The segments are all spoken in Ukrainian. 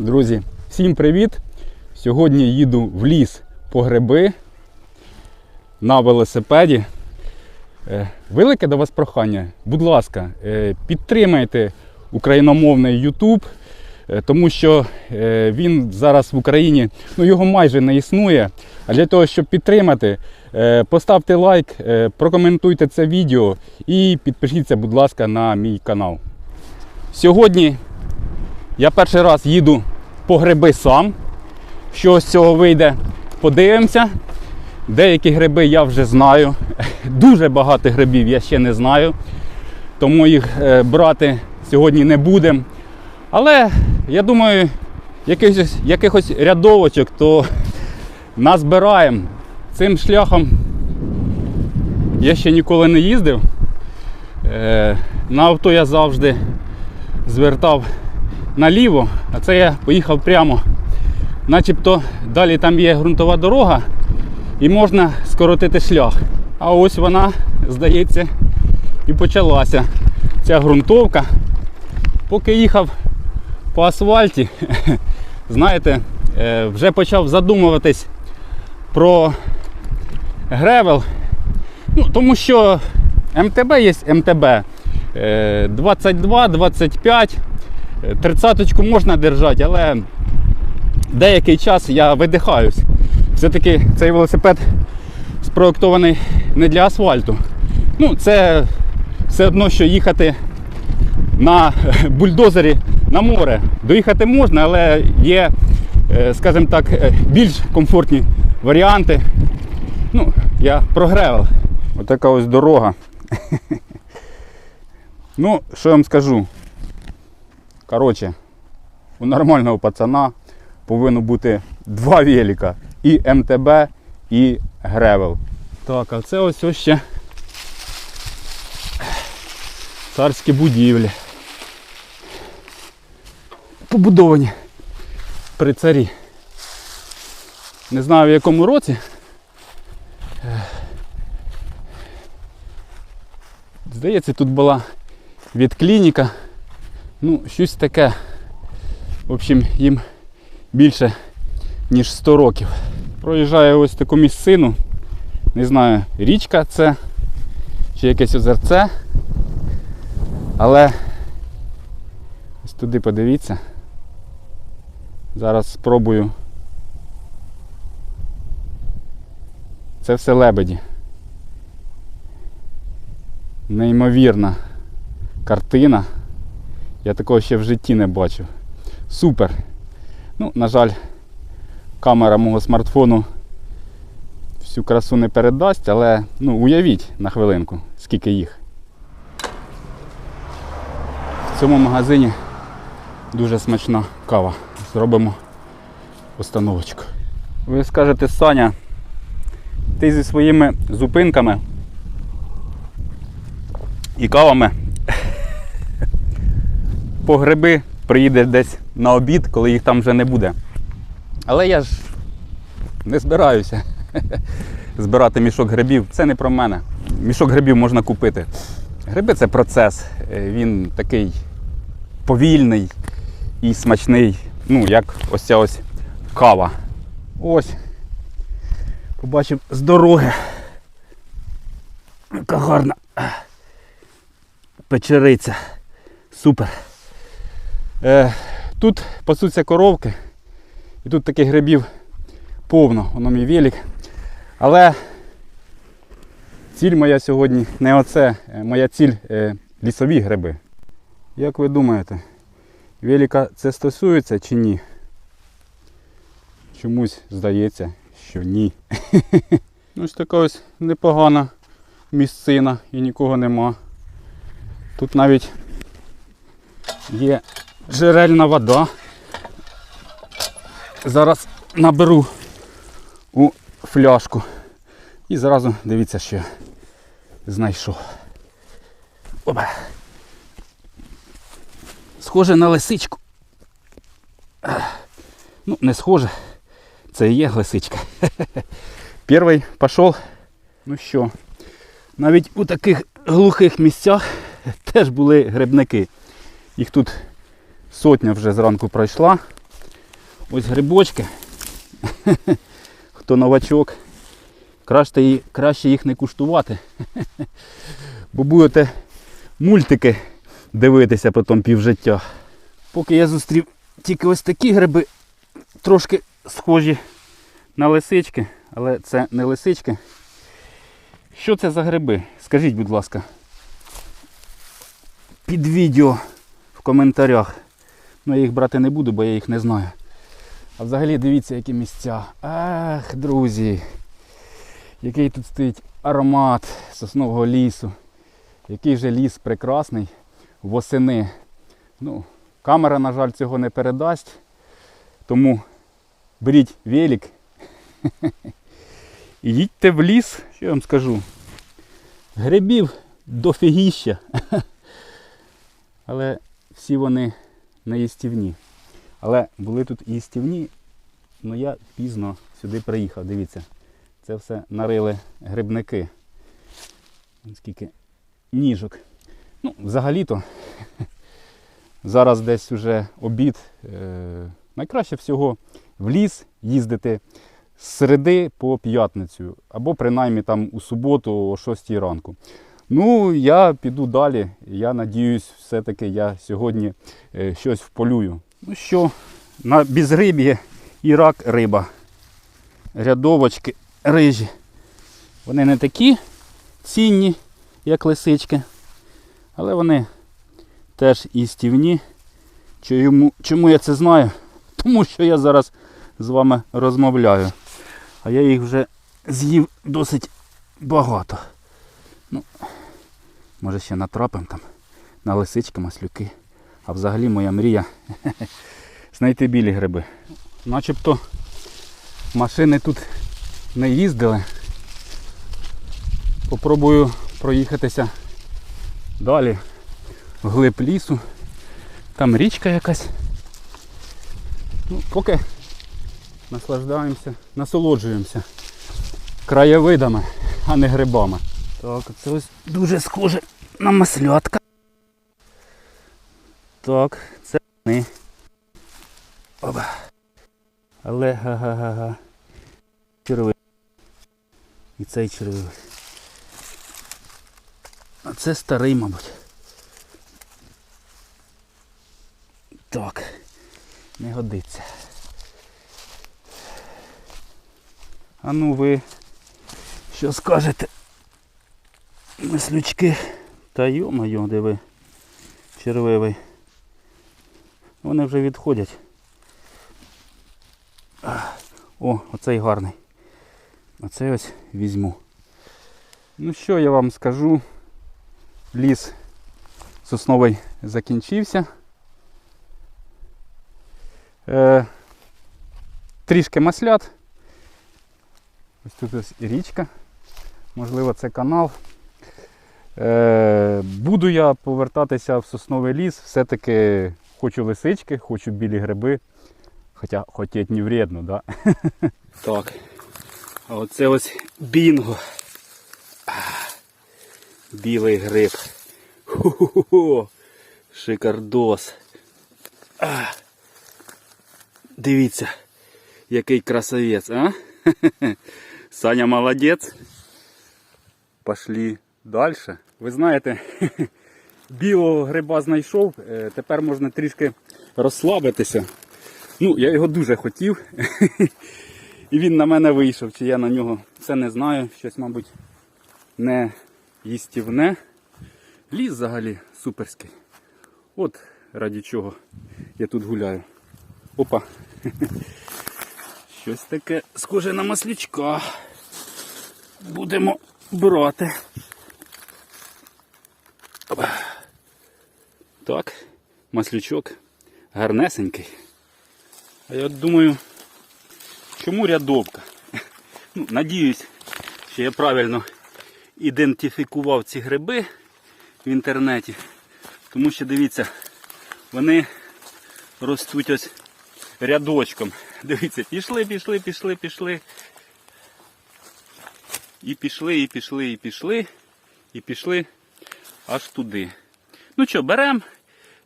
Друзі, всім привіт! Сьогодні їду в ліс по гриби на велосипеді. Е, Велике до вас прохання, будь ласка, е, підтримайте україномовний YouTube, е, тому що він зараз в Україні, ну його майже не існує. А для того, щоб підтримати, поставте лайк, прокоментуйте це відео і підпишіться, будь ласка, на мій канал. Сьогодні я перший раз їду по гриби сам. Що з цього вийде, подивимося. Деякі гриби я вже знаю. Дуже багато грибів я ще не знаю. Тому їх е, брати сьогодні не будемо. Але я думаю, якихось, якихось рядовочок то назбираємо. Цим шляхом я ще ніколи не їздив. Е, На авто я завжди звертав наліво, а це я поїхав прямо. Начебто далі там є ґрунтова дорога і можна скоротити шлях. А ось вона, здається, і почалася. Ця ґрунтовка. Поки їхав по асфальті, знаєте, е, вже почав задумуватись про гревел. Ну, тому що МТБ є МТБ. Е, 22, 25, 30 можна держати, але деякий час я видихаюсь. Все-таки цей велосипед спроєктований не для асфальту. Ну, це все одно, що їхати на бульдозері на море. Доїхати можна, але є, е, скажімо так, е, більш комфортні варіанти. Ну, я прогревав. Отака ось дорога. Ну, що я вам скажу? Коротше, у нормального пацана повинно бути два велика. І МТБ, і Гревел. Так, а це ось ось ще царські будівлі. Побудовані при царі. Не знаю в якому році. Здається, тут була ветклініка. Ну, щось таке. В общем, їм більше ніж 100 років. Проїжджаю ось таку місцину. Не знаю, річка це чи якесь озерце. Але ось туди подивіться. Зараз спробую. Це все лебеді. Неймовірна картина. Я такого ще в житті не бачив. Супер. Ну, на жаль, камера мого смартфону всю красу не передасть, але ну, уявіть на хвилинку, скільки їх. В цьому магазині дуже смачна кава. Зробимо установочку. Ви скажете, Саня, ти зі своїми зупинками і кавами по гриби приїдеш десь на обід, коли їх там вже не буде. Але я ж не збираюся збирати мішок грибів. Це не про мене. Мішок грибів можна купити. Гриби це процес. Е, Він такий повільний і смачний, ну, як ось ця ось кава. Ось. Побачив з дороги. Яка гарна печериця. Супер. Е, тут пасуться коровки. І тут таких грибів повно, воно мій велик. Але ціль моя сьогодні не оце. Е, Моя ціль е, лісові гриби. Як ви думаєте, велика це стосується чи ні? Чомусь здається, що ні. Ну, Ось така ось непогана місцина і нікого нема. Тут навіть є джерельна вода. Зараз наберу у фляжку. І зразу дивіться, що знайшов. Опа. Схоже на лисичку. Ну, не схоже. Це і є лисичка. Перший пішов. Ну що, навіть у таких глухих місцях теж були грибники. Їх тут сотня вже зранку пройшла. Ось грибочки. Хто новачок, краще, їх не куштувати. Бо будете мультики дивитися потім півжиття. Поки я зустрів тільки ось такі гриби, трошки схожі на лисички, але це не лисички. Що це за гриби? Скажіть, будь ласка. Під відео в коментарях. Ну, я їх брати не буду, бо я їх не знаю. А взагалі дивіться, які місця. Ах, друзі. Який тут стоїть аромат соснового лісу. Який же ліс прекрасний восени. Ну, камера, на жаль, цього не передасть. Тому беріть велик і їдьте в ліс, що я вам скажу. Грибів дофігіща. Але всі вони не їстівні. Але були тут їстівні, але я пізно сюди приїхав. Дивіться, це все нарили грибники. Скільки ніжок. Ну, взагалі-то, зараз десь уже обід. Е- найкраще всього в ліс їздити з середи по п'ятницю, або принаймні там у суботу о 6 ранку. Ну, я піду далі. Я надіюсь, все-таки я сьогодні е, щось вполюю. Ну що, на безриб'ї і рак риба. Рядовочки рижі. Вони не такі цінні, як лисички, але вони теж істівні. Чому, чому я це знаю? Тому що я зараз з вами розмовляю. А я їх вже з'їв досить багато. Ну, може ще натрапим там на лисички, маслюки. А взагалі моя мрія знайти білі гриби. Начебто машини тут не їздили. Попробую проїхатися далі вглиб лісу. Там річка якась. Ну, поки наслаждаємося, насолоджуємося краєвидами, а не грибами. Так, це ось дуже схоже на маслятка. Так, це вони. Оба. Але га-га-га-га. Червивий. І цей червивий. А це старий, мабуть. Так, не годиться. А ну ви що скажете? Мислючки. Та йо-моє, диви. Червивий. Вони вже відходять. О, оцей гарний. Оцей ось візьму. Ну що я вам скажу? Ліс сосновий закінчився. Е, трішки маслят. Ось тут ось і річка. Можливо, це канал. Е, буду я повертатися в сосновий ліс. Все-таки хочу лисички, хочу білі гриби. Хоча хотіть не вредно, да? Так. А оце ось бінго. Білий гриб. Ху-ху-ху. Шикардос. Дивіться, який красавець, а? Саня молодець. Пошли далі. Ви знаєте, білого гриба знайшов, е, тепер можна трішки розслабитися. Ну, я його дуже хотів. І він на мене вийшов, чи я на нього це не знаю. Щось, мабуть, не їстівне. Ліс взагалі суперський. От раді чого я тут гуляю. Опа. Щось таке схоже на маслючка. Будемо брати. Так, маслючок гарнесенький. А я думаю, чому рядовка? Ну, надіюсь, що я правильно ідентифікував ці гриби в інтернеті. Тому що дивіться, вони ростуть ось рядочком. Дивіться, пішли, пішли, пішли, пішли. І пішли, і пішли, і пішли, і пішли аж туди. Ну що, беремо.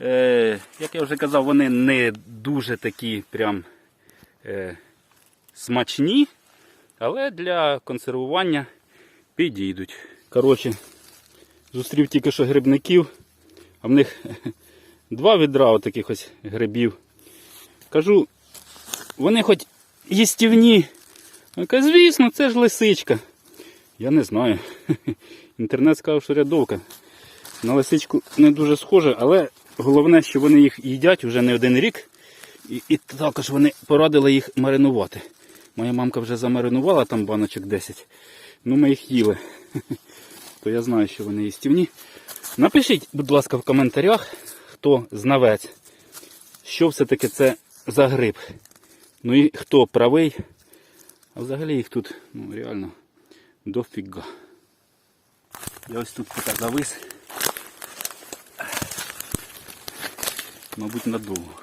Е, як я вже казав, вони не дуже такі прям е, смачні, але для консервування підійдуть. Коротше, зустрів тільки що грибників, а в них два відра отаких ось грибів. Кажу, вони хоч їстівні. Каже, звісно, це ж лисичка. Я не знаю. Інтернет сказав, що рядовка. На лисичку не дуже схоже, але головне, що вони їх їдять вже не один рік. І, і також вони порадили їх маринувати. Моя мамка вже замаринувала там баночок 10. Ну ми їх їли. То я знаю, що вони їстівні. Напишіть, будь ласка, в коментарях, хто знавець, що все-таки це за гриб. Ну і хто правий. А взагалі їх тут ну, реально дофіга. Я ось тут завис. Мабуть, надовго.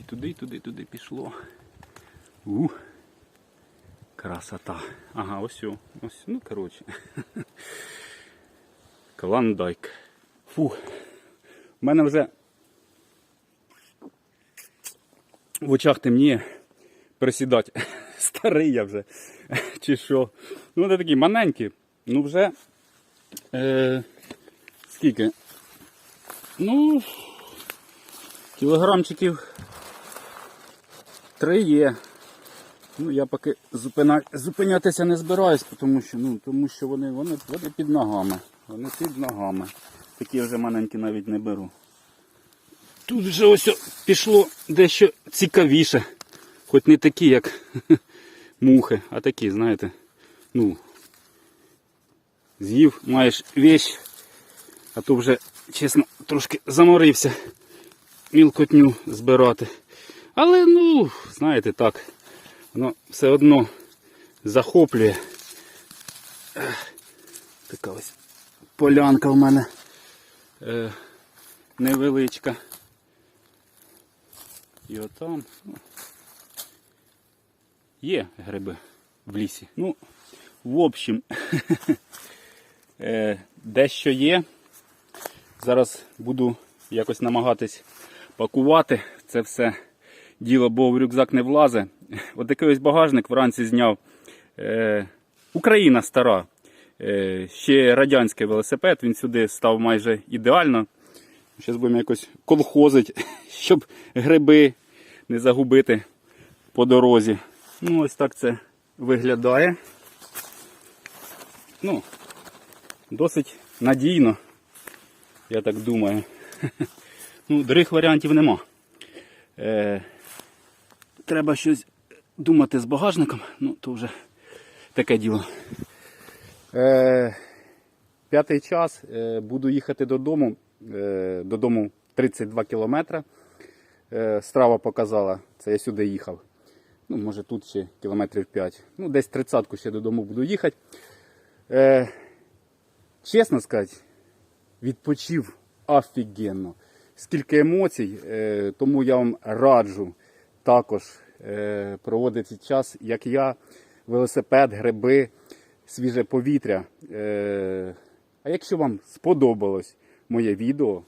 І туди, і туди, і туди пішло. У. Красота. Ага, ось. Ось, ну коротше. Клондайк. Фу. У мене вже в очах темніє присідати. Старий я вже. Чи що. Ну, вони такі маленькі. Ну вже. Е, скільки? Ну, кілограмчиків три є. Ну, я поки зупина... зупинятися не збираюсь, тому що, ну, тому що вони, вони, вони під ногами. Вони під ногами. Такі вже маленькі навіть не беру. Тут вже ось пішло дещо цікавіше. Хоч не такі, як мухи, а такі, знаєте. Ну, з'їв, маєш вещь, а то вже, чесно, трошки заморився мілкотню збирати. Але, ну, знаєте, так, воно все одно захоплює. Така ось полянка в мене е, невеличка. І отам. ну, Є гриби в лісі. Ну, в общем, е, дещо є. Зараз буду якось намагатись пакувати це все діло, бо в рюкзак не влазе. Такий ось багажник вранці зняв. Е, Україна стара. Е, ще радянський велосипед, він сюди став майже ідеально. Зараз будемо якось колхозити, щоб гриби не загубити по дорозі. Ну, ось так це виглядає. Ну, досить надійно, я так думаю. Ну, других варіантів нема. Е, треба щось думати з багажником, ну то вже таке діло. Е, п'ятий час. Е, буду їхати додому. Е, додому 32 кілометри. Е, страва показала, це я сюди їхав. Ну, може тут ще кілометрів 5. Ну, десь тридцятку ще додому буду їхати. Е, чесно сказати, відпочив офігенно. Скільки емоцій, е, тому я вам раджу також е, проводити час, як я, велосипед, гриби, свіже повітря. Е, а якщо вам сподобалось моє відео,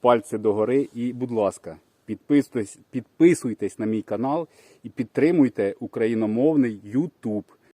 пальці догори і, будь ласка, підписуйтесь, підписуйтесь на мій канал і підтримуйте україномовний YouTube.